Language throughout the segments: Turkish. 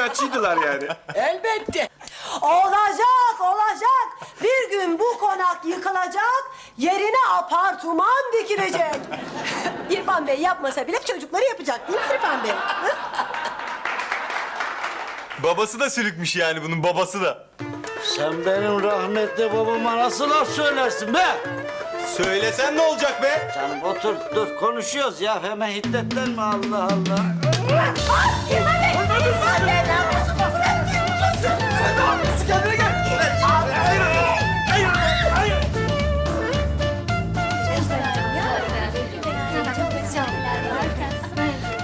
inatçıydılar yani. Elbette. Olacak, olacak. Bir gün bu konak yıkılacak, yerine apartman dikilecek. İrfan Bey yapmasa bile çocukları yapacak değil mi İrfan Bey? Hı? Babası da sülükmüş yani bunun babası da. Sen benim rahmetli babama nasıl laf söylersin be? Söylesen ne olacak be? Canım otur dur konuşuyoruz ya hemen hiddetlenme Allah Allah.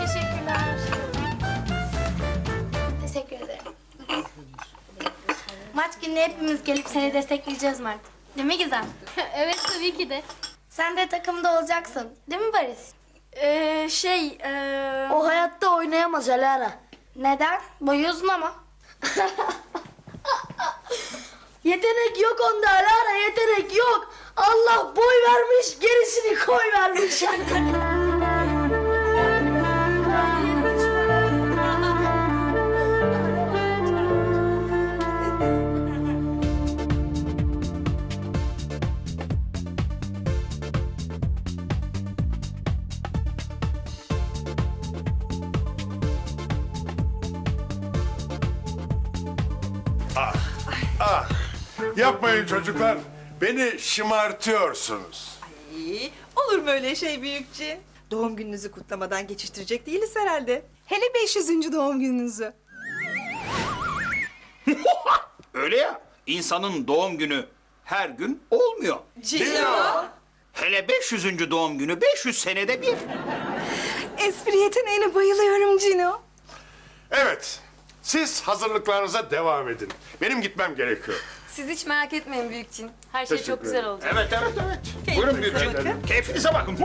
Teşekkürler. Teşekkür ederim. Maç günü hepimiz gelip seni destekleyeceğiz Mert. Değil mi Gizem? evet tabii ki de. Sen de takımda olacaksın. Değil mi Barış? Ee, şey, ee... O hayatta oynayamaz Alara. Neden? Boyu uzun ama. yetenek yok onda Alara, yetenek yok. Allah boy vermiş, gerisini koy vermiş. Yapmayın çocuklar. Beni şımartıyorsunuz. İyi. Olur mu öyle şey büyükçe? Doğum gününüzü kutlamadan geçiştirecek değiliz herhalde. Hele 500. doğum gününüzü. Öyle ya. insanın doğum günü her gün olmuyor. Hele 500. doğum günü 500 senede bir. Espri yeteneğine bayılıyorum Cino. Evet. Siz hazırlıklarınıza devam edin. Benim gitmem gerekiyor. Siz hiç merak etmeyin Büyükçin. Her şey çok güzel olacak. Evet evet evet. Buyurun bakın. Keyfinize bakın.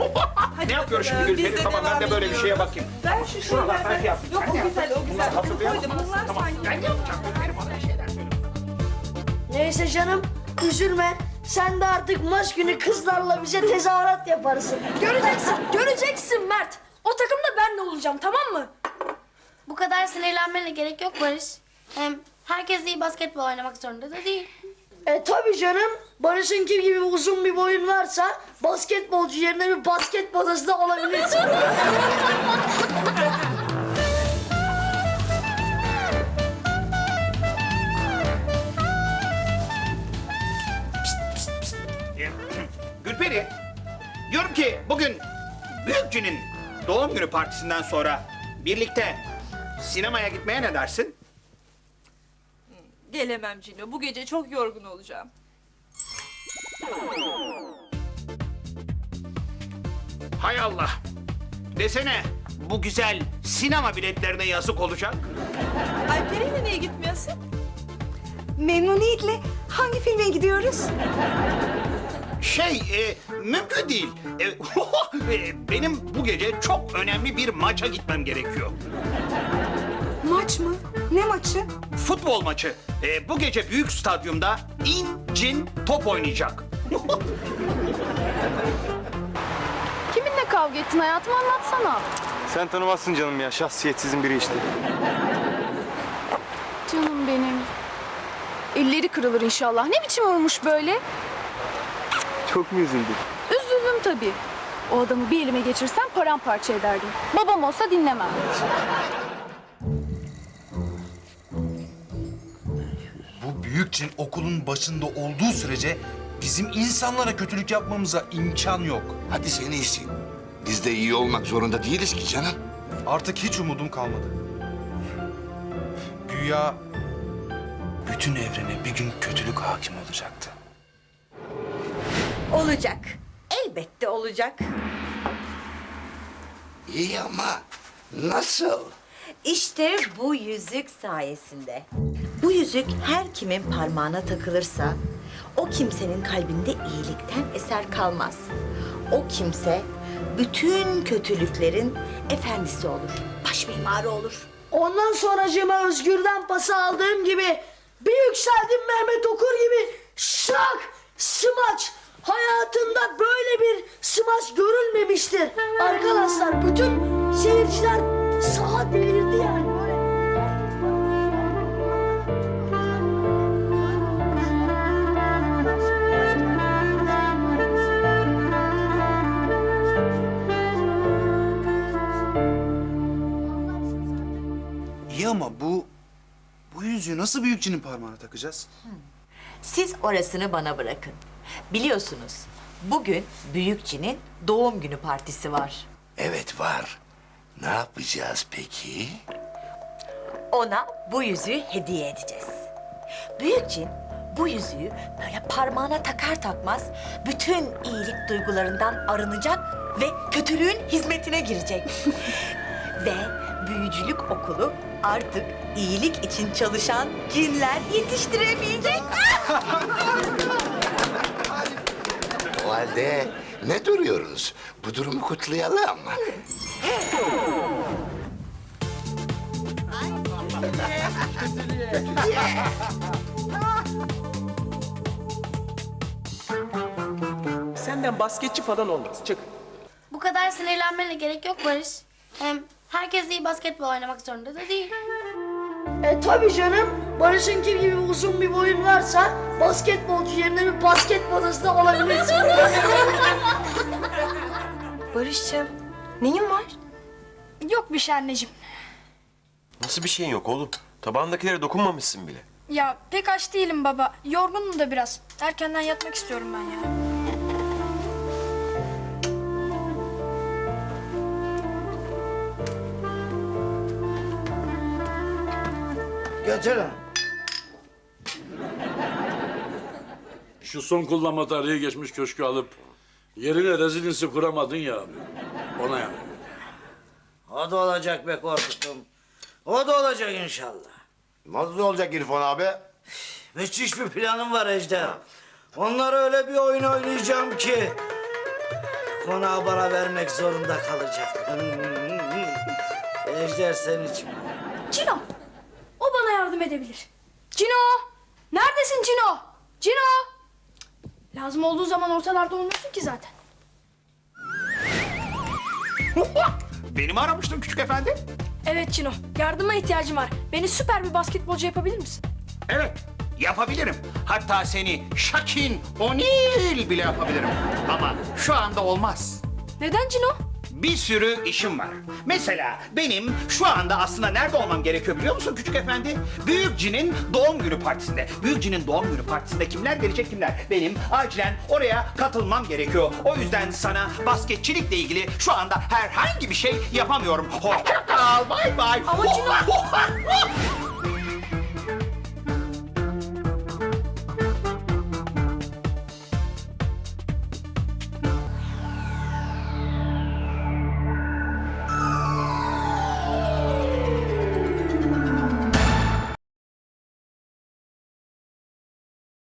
ne yapıyoruz şimdi de Tamam ben de böyle bir şeye bakayım. Ben şu şeylerden- ben yap. Yok o güzel o güzel. Koydum, bunlar Tamam. sanki. Ben yapacağım. Gülperi bana bir şeyler söyle. Neyse canım, üzülme. Sen de artık maç günü kızlarla bize tezahürat yaparsın. Göreceksin, göreceksin Mert. O takımda ben de olacağım, tamam mı? Bu kadar sinirlenmene gerek yok Barış. Hem herkes iyi basketbol oynamak zorunda da değil. E tabii canım, Barış'ınki gibi uzun bir boyun varsa basketbolcu yerine bir basket da olabilirsin. Gülperi, diyorum ki bugün Büyükçin'in doğum günü partisinden sonra birlikte sinemaya gitmeye ne dersin? Gelemem Cino. Bu gece çok yorgun olacağım. Hay Allah. Desene bu güzel sinema biletlerine yazık olacak. Alperen'le niye gitmiyorsun? Memnuniyetle. Hangi filme gidiyoruz? Şey, e, mümkün değil. E, e, benim bu gece çok önemli bir maça gitmem gerekiyor. Maç mı? Ne maçı? Futbol maçı. E, bu gece büyük stadyumda İncin top oynayacak. Kiminle kavga ettin hayatım anlatsana. Sen tanımazsın canım ya. Şahsiyetsizin biri işte. Canım benim. Elleri kırılır inşallah. Ne biçim olmuş böyle? Çok mu üzüldün? Üzüldüm tabii. O adamı bir elime geçirsem paramparça ederdim. Babam olsa dinlemem. Bu büyük cin okulun başında olduğu sürece bizim insanlara kötülük yapmamıza imkan yok. Hadi sen iyisin. Biz de iyi olmak zorunda değiliz ki canım. Artık hiç umudum kalmadı. Güya bütün evrene bir gün kötülük hakim olacaktı. Olacak. Elbette olacak. İyi ama nasıl? İşte bu yüzük sayesinde. Bu yüzük her kimin parmağına takılırsa o kimsenin kalbinde iyilikten eser kalmaz. O kimse bütün kötülüklerin efendisi olur. Baş mimarı olur. Ondan sonracığıma Özgür'den pası aldığım gibi bir yükseldim Mehmet Okur gibi şak smaç. Hayatında böyle bir smaç görülmemiştir. Arkadaşlar bütün seyirciler Vallahi ama bu... Bu yüzüğü nasıl büyükçinin parmağına takacağız? Siz orasını bana bırakın. Biliyorsunuz bugün Büyükçin'in doğum günü partisi var. Evet var. Ne yapacağız peki? Ona bu yüzüğü hediye edeceğiz. Büyükçin bu yüzüğü böyle parmağına takar takmaz bütün iyilik duygularından arınacak ve kötülüğün hizmetine girecek. ve büyücülük okulu artık iyilik için çalışan cinler yetiştiremeyecek. O halde ne duruyoruz? Bu durumu kutlayalım. Senden basketçi falan olmaz. Çık. Bu kadar sinirlenmene gerek yok Barış. Hem herkes iyi basketbol oynamak zorunda da değil. E tabi canım. Barış'ın gibi uzun bir boyun varsa basketbolcu yerine bir basket odasında olabilirsin. Barış'cığım neyin var? Yok bir şey anneciğim. Nasıl bir şeyin yok oğlum? Tabağındakilere dokunmamışsın bile. Ya pek aç değilim baba. Yorgunum da biraz. Erkenden yatmak istiyorum ben ya. Getirin. Şu son kullanma tarihi geçmiş köşkü alıp yerine rezidansı kuramadın ya abi. Ona yani. O da olacak be Korkut'um. O da olacak inşallah. Nasıl olacak İrfan abi? Müthiş bir planım var Ejder. Onlara öyle bir oyun oynayacağım ki... ...konağı bana vermek zorunda kalacak. Ejder sen içme. Cino. O bana yardım edebilir. Cino. Neredesin Cino? Cino. Lazım olduğu zaman ortalarda olmuyorsun ki zaten. Beni mi aramıştın küçük efendi? Evet Cino. Yardıma ihtiyacım var. Beni süper bir basketbolcu yapabilir misin? Evet, yapabilirim. Hatta seni Shaquille O'Neal bile yapabilirim. Ama şu anda olmaz. Neden Cino? Bir sürü işim var. Mesela benim şu anda aslında nerede olmam gerekiyor biliyor musun küçük efendi? Büyükçinin doğum günü partisinde. Büyükçinin doğum günü partisinde kimler gelecek kimler? Benim acilen oraya katılmam gerekiyor. O yüzden sana basketçilikle ilgili şu anda herhangi bir şey yapamıyorum. Hoşça kal, bay bay. Ama Cino-